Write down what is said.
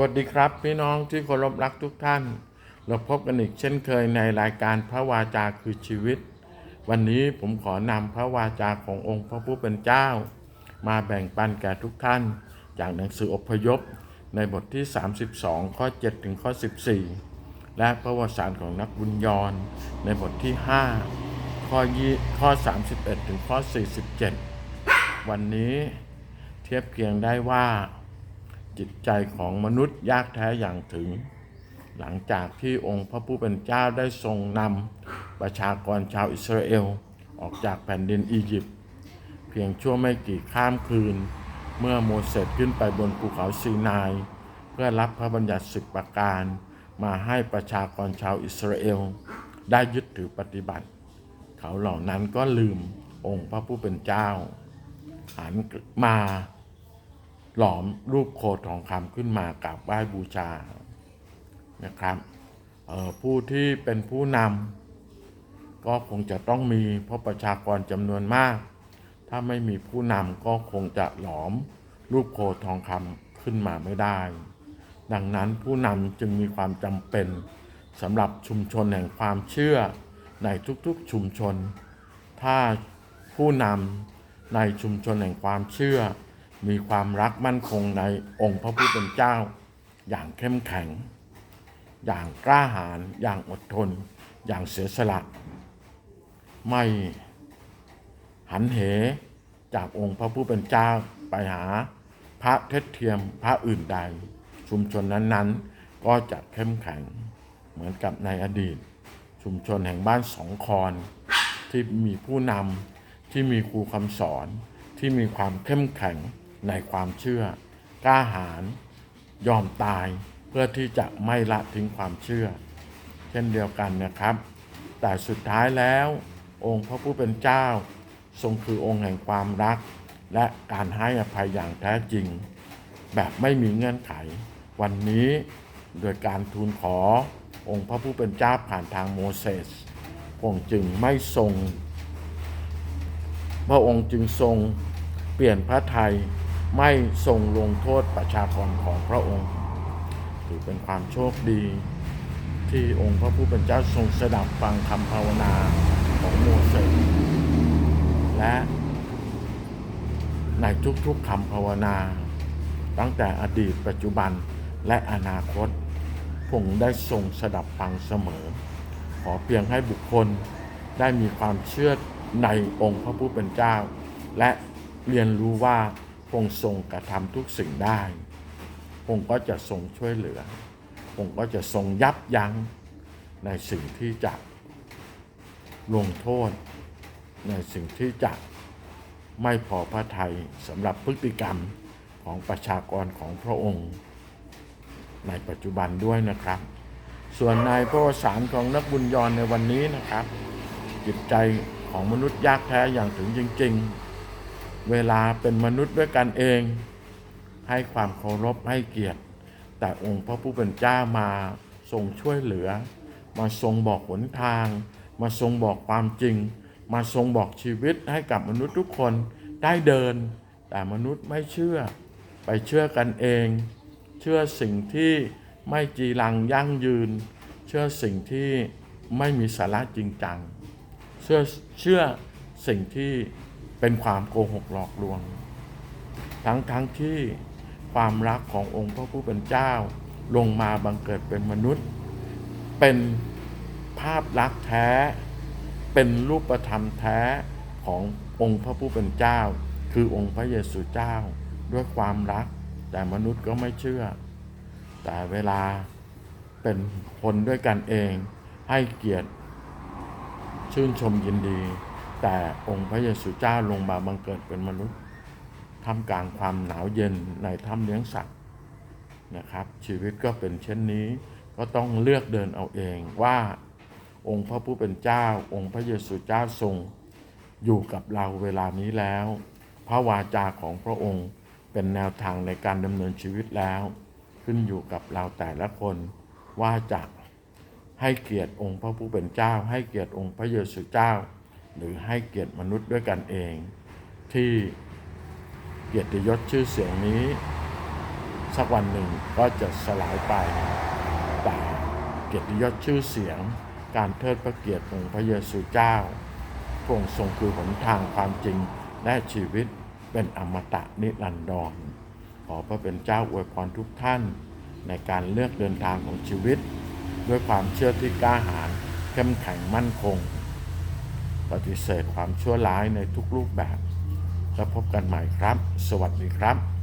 วัสดีครับ พี่น้องที่เคารพรักทุกท่าน เราพบกันอีกเช่นเคยในรายการพระวาจาคือชีวิต วันนี้ผมขอนำพระวาจาขององค์พระผู้เป็นเจ้า มาแบ่งปันแก่ทุกท่าน จากหนังสืออพยพ ในบทที่ 32 ข้อ 7 ถึงข้อ 14 และพระวสารของนักบุญยรในบทที่ 5 ข้อยี่ข้อ 31 ถึงข้อ 47 วันนี้เทียบเคียงได้ว่า จิตใจของมนุษย์ยากแท้อย่างถึง หลังจากที่องค์พระผู้เป็นเจ้าได้ทรงนำประชากรชาวอิสราเอล ออกจากแผ่นดินอียิปต์เพียงชั่วไม่กี่ข้ามคืน เมื่อโมเสสขึ้นไปบนภูเขาซีนาย เพื่อรับพระบัญญัติสิบประการ มาให้ประชากรชาวอิสราเอล ได้ยึดถือปฏิบัติ เขาเหล่านั้นก็ลืมองค์พระผู้เป็นเจ้าหันมา หลอมรูปโคทองคำขึ้นมากราบไหว้บูชานะครับผู้ที่เป็นผู้นำก็คงจะต้องมีเพราะประชากรจำนวนมาก ถ้าไม่มีผู้นำก็คงจะหลอมรูปโคทองคำขึ้นมาไม่ได้ ดังนั้นผู้นำจึงมีความจำเป็นสำหรับชุมชนแห่งความเชื่อในทุกๆชุมชน ถ้าผู้นำในชุมชนแห่งความเชื่อ มีความรักมั่นคงในองค์พระผู้เป็นเจ้า อย่างเข้มแข็ง อย่างกล้าหาญอย่างอดทน อย่างเสียสละ ไม่หันเหจากองค์พระผู้เป็นเจ้าไปหาพระเท็จเทียมพระอื่นใด ชุมชนนั้นๆ ก็จะเข้มแข็งเหมือนกับในอดีต ชุมชนแห่งบ้านสองคอน ที่มีผู้นำที่มีครูคำสอนที่มีความเข้มแข็ง ในความเชื่อกล้าหาญยอมตายเพื่อที่จะไม่ละทิ้งความเชื่อ เช่นเดียวกันนะครับ แต่สุดท้ายแล้ว องค์พระผู้เป็นเจ้า ทรงคือองค์แห่งความรัก และการให้อภัยอย่างแท้จริง แบบไม่มีเงื่อนไข วันนี้โดยการทูลขอองค์พระผู้เป็นเจ้าผ่านทางโมเสสพระองค์จึงไม่ทรง พระองค์จึงทรงเปลี่ยนพระทัย ไม่ทรงลงโทษประชากรของพระองค์ถือเป็นความโชคดี ที่องค์พระผู้เป็นเจ้าทรงสดับฟังคำภาวนาของโมเสสและในทุกๆคำภาวนา ตั้งแต่อดีตปัจจุบันและอนาคตพงค์ได้ทรงสดับฟังเสมอ ขอเพียงให้บุคคลได้มีความเชื่อในองค์พระผู้เป็นเจ้า และเรียนรู้ว่า พระองค์ทรงกระทำทุกสิ่งได้พระองค์ก็จะทรงช่วยเหลือพระองค์ก็จะทรงยับยั้งในสิ่งที่จะลงโทษ ในสิ่งที่จะไม่พอพระทัยสำหรับพฤติกรรมของประชากรของพระองค์ ในปัจจุบันด้วยนะครับ ส่วนในพระสารของนักบุญยรในวันนี้นะครับ จิตใจของมนุษย์ยากแท้อย่างถึงจริง ๆ เวลาเป็นมนุษย์ด้วยกันเอง ให้ความเคารพให้เกียรติ แต่องค์พระผู้เป็นเจ้ามาทรงช่วยเหลือ มาทรงบอกหนทาง มาทรงบอกความจริง มาทรงบอกชีวิตให้กับมนุษย์ทุกคนได้เดิน แต่มนุษย์ไม่เชื่อ ไปเชื่อกันเอง เชื่อสิ่งที่ไม่จีรังยั่งยืน เชื่อสิ่งที่ไม่มีสาระจริงจัง เชื่อเชื่อสิ่งที่ เป็นความโกหกหลอกลวง ทั้งทั้งที่ความรักขององค์พระผู้เป็นเจ้า ลงมาบังเกิดเป็นมนุษย์ เป็นภาพลักษณ์แท้ เป็นรูปธรรมแท้ขององค์พระผู้เป็นเจ้า คือองค์พระเยซูเจ้าด้วยความรัก แต่มนุษย์ก็ไม่เชื่อ แต่เวลาเป็นคนด้วยกันเองให้เกียรติชื่นชมยินดี แต่องค์พระเยซูเจ้าลงมาบังเกิดเป็นมนุษย์ท่ามกลางความหนาวเย็นในถ้ำเลี้ยงสัตว์นะครับ ชีวิตก็เป็นเช่นนี้ก็ต้องเลือกเดินเอาเองว่าองค์พระผู้เป็นเจ้า องค์พระเยซูเจ้าทรง อยู่กับเราเวลานี้แล้ว พระวาจาของพระองค์เป็นแนวทางในการดำเนินชีวิตแล้ว ขึ้นอยู่กับเราแต่ละคนว่าจะให้เกียรติองค์พระผู้เป็นเจ้า ให้เกียรติองค์พระเยซูเจ้า หรือให้เกียรติมนุษย์ด้วยกันเอง ที่เกียรติยศชื่อเสียงนี้ สักวันหนึ่งก็จะสลายไปแต่เกียรติยศชื่อเสียง การเทิดพระเกียรติของพระเยซูเจ้าพระองค์ทรงคือหนทางความจริงและชีวิตเป็นอมตะนิรันดรขอพระเป็นเจ้าอวยพรทุกท่าน ในการเลือกเดินทางของชีวิต ด้วยความเชื่อที่กล้าหาญเข้มแข็งมั่นคง ปฏิเสธความชั่วร้ายในทุกรูปแบบ แล้วพบกันใหม่ครับ สวัสดีครับ